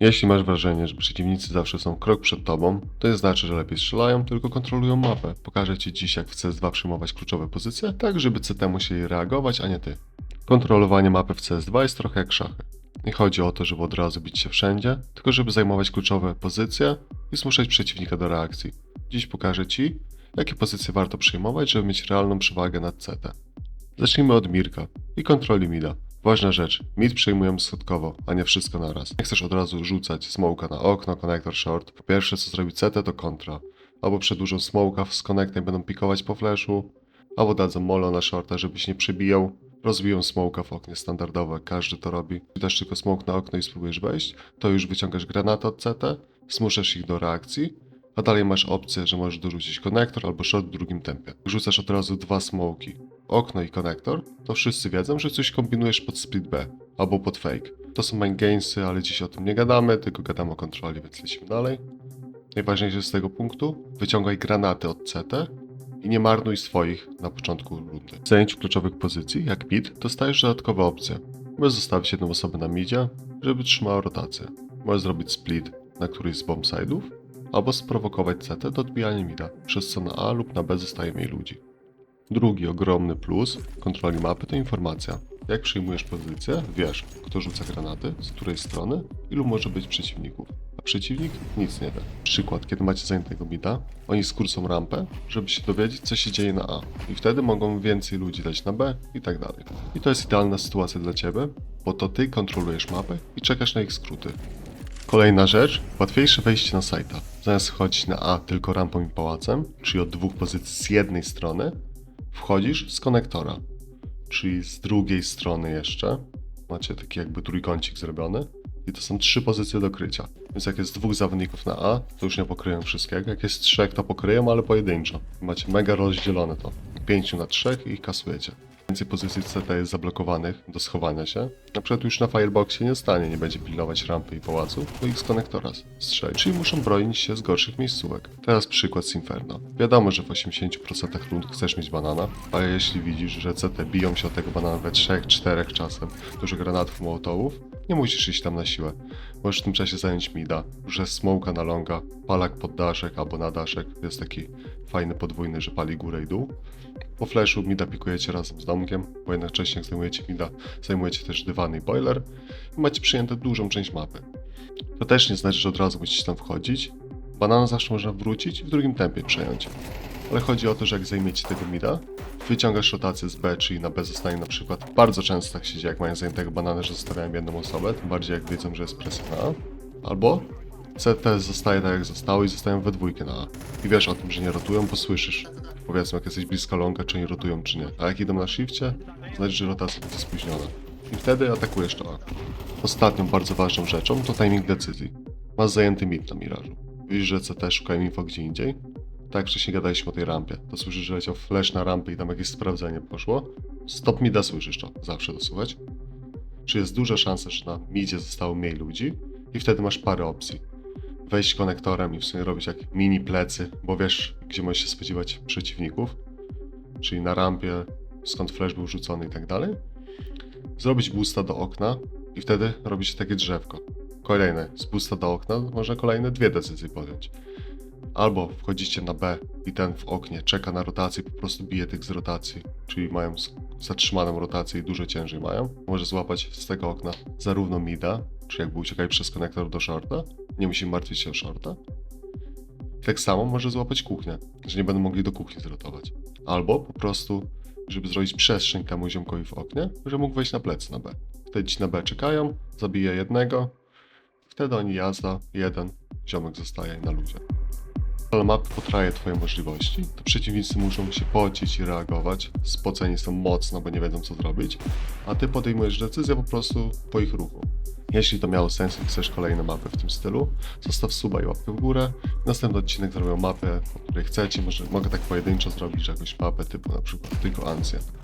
Jeśli masz wrażenie, że przeciwnicy zawsze są krok przed tobą, to nie znaczy, że lepiej strzelają, tylko kontrolują mapę. Pokażę Ci dziś, jak w CS2 przyjmować kluczowe pozycje, tak żeby CT musieli reagować, a nie Ty. Kontrolowanie mapy w CS2 jest trochę jak szachy. Nie chodzi o to, żeby od razu bić się wszędzie, tylko żeby zajmować kluczowe pozycje i zmuszać przeciwnika do reakcji. Dziś pokażę Ci, jakie pozycje warto przyjmować, żeby mieć realną przewagę nad CT. Zacznijmy od Mirka i kontroli mida. Ważna rzecz, mid przejmujemy schodkowo, a nie wszystko naraz. Nie chcesz od razu rzucać smoka na okno, konektor short. Po pierwsze, co zrobi CT to kontra. Albo przedłużą smoka z connectem będą pikować po flashu, albo dadzą molo na shorta, żebyś nie przebijał. Rozbiją smoka w oknie standardowo, jak każdy to robi. Dasz tylko smoke na okno i spróbujesz wejść, to już wyciągasz granatę od CT, zmuszasz ich do reakcji, a dalej masz opcję, że możesz dorzucić konektor albo short w drugim tempie. Rzucasz od razu dwa smoki, okno i konektor, to wszyscy wiedzą, że coś kombinujesz pod split B albo pod fake. To są main gainsy, ale dziś o tym nie gadamy, tylko gadamy o kontroli, więc lecimy dalej. Najważniejsze z tego punktu, wyciągaj granaty od CT i nie marnuj swoich na początku rundy. W zajęciu kluczowych pozycji, jak mid, dostajesz dodatkowe opcje. Możesz zostawić jedną osobę na midzie, żeby trzymała rotację. Możesz zrobić split na któryś z bomb side'ów, albo sprowokować CT do odbijania mida, przez co na A lub na B zostaje mniej ludzi. Drugi ogromny plus kontroli mapy to informacja. Jak przyjmujesz pozycję, wiesz, kto rzuca granaty, z której strony, ilu może być przeciwników. A przeciwnik nic nie wie. Przykład, kiedy macie zajętego mida, oni skrócą rampę, żeby się dowiedzieć, co się dzieje na A. I wtedy mogą więcej ludzi dać na B i tak dalej. I to jest idealna sytuacja dla Ciebie, bo to Ty kontrolujesz mapę i czekasz na ich skróty. Kolejna rzecz, łatwiejsze wejście na sajta. Zamiast chodzić na A tylko rampą i pałacem, czyli od dwóch pozycji z jednej strony, wchodzisz z konektora, czyli z drugiej strony jeszcze. Macie taki jakby trójkącik zrobiony i to są trzy pozycje do krycia. Więc jak jest dwóch zawodników na A, to już nie pokryją wszystkiego. Jak jest trzech, to pokryją, ale pojedynczo. Macie mega rozdzielone to. Pięciu na trzech i kasujecie. Więcej pozycji CT jest zablokowanych do schowania się. Na przykład już na Fireboxie nie stanie, nie będzie pilnować rampy i pałacu, bo ich z konektora strzeli. Czyli muszą bronić się z gorszych miejscówek. Teraz przykład z Inferno. Wiadomo, że w 80% rund chcesz mieć banana, ale jeśli widzisz, że CT biją się o tego banana we 3-4 czasem, dużo granatów, mołotołów, nie musisz iść tam na siłę. Możesz w tym czasie zająć mida, że smoka na longa, palak pod daszek albo na daszek. Jest taki fajny podwójny, że pali górę i dół. Po flashu mida pikujecie razem z domkiem, bo jednocześnie jak zajmujecie mida, zajmujecie też dywany i boiler i macie przyjęte dużą część mapy. To też nie znaczy, że od razu musicie tam wchodzić. Banana zawsze można wrócić i w drugim tempie przejąć. Ale chodzi o to, że jak zajmiecie tego mida, wyciągasz rotację z B, czyli na B zostanie na przykład. Bardzo często tak się dzieje, jak mają zajętego banana, że zostawiają jedną osobę, tym bardziej jak wiedzą, że jest presja na A. Albo CT zostaje tak jak zostało i zostają we dwójkę na A. I wiesz o tym, że nie rotują, bo słyszysz. Powiedzmy, jak jesteś blisko longa, czy nie rotują, czy nie. A jak idą na shifcie, znaczy, że rotacja będzie spóźniona. I wtedy atakujesz to A. Ostatnią bardzo ważną rzeczą to timing decyzji. Masz zajęty mid na mirażu. Widzisz, że CT szukają info gdzie indziej. Tak jak wcześniej gadaliśmy o tej rampie. To słyszysz, że leciał flash na rampę i tam jakieś sprawdzenie poszło. Stop mida słyszysz to. Zawsze to. Czy jest duża szansa, że na midzie zostało mniej ludzi i wtedy masz parę opcji. Wejść konektorem i w sumie robić jak mini plecy, bo wiesz, gdzie możesz się spodziewać przeciwników. Czyli na rampie, skąd flash był rzucony i tak dalej. Zrobić boosta do okna i wtedy robić takie drzewko. Kolejne, z boosta do okna można kolejne dwie decyzje podjąć. Albo wchodzicie na B i ten w oknie czeka na rotację, po prostu bije tych z rotacji, czyli mają zatrzymaną rotację i dużo ciężej mają. Może złapać z tego okna zarówno mida, czyli jakby uciekali przez konektor do shorta, nie musi martwić się o shorta. Tak samo może złapać kuchnię, że nie będą mogli do kuchni zrotować. Albo po prostu, żeby zrobić przestrzeń temu ziomkowi w oknie, że mógł wejść na plecy na B. Wtedy ci na B czekają, zabija jednego, wtedy oni jazda, jeden, ziomek zostaje na ludzie. Ale mapy potraje twoje możliwości, to przeciwnicy muszą się pocić i reagować, spoceni są mocno, bo nie wiedzą co zrobić, a ty podejmujesz decyzję po prostu po ich ruchu. Jeśli to miało sens i chcesz kolejne mapy w tym stylu, zostaw suba i łapkę w górę. Następny odcinek zrobię mapę, po której chcecie, może mogę tak pojedynczo zrobić, jakąś mapę typu na przykład tylko Ancient.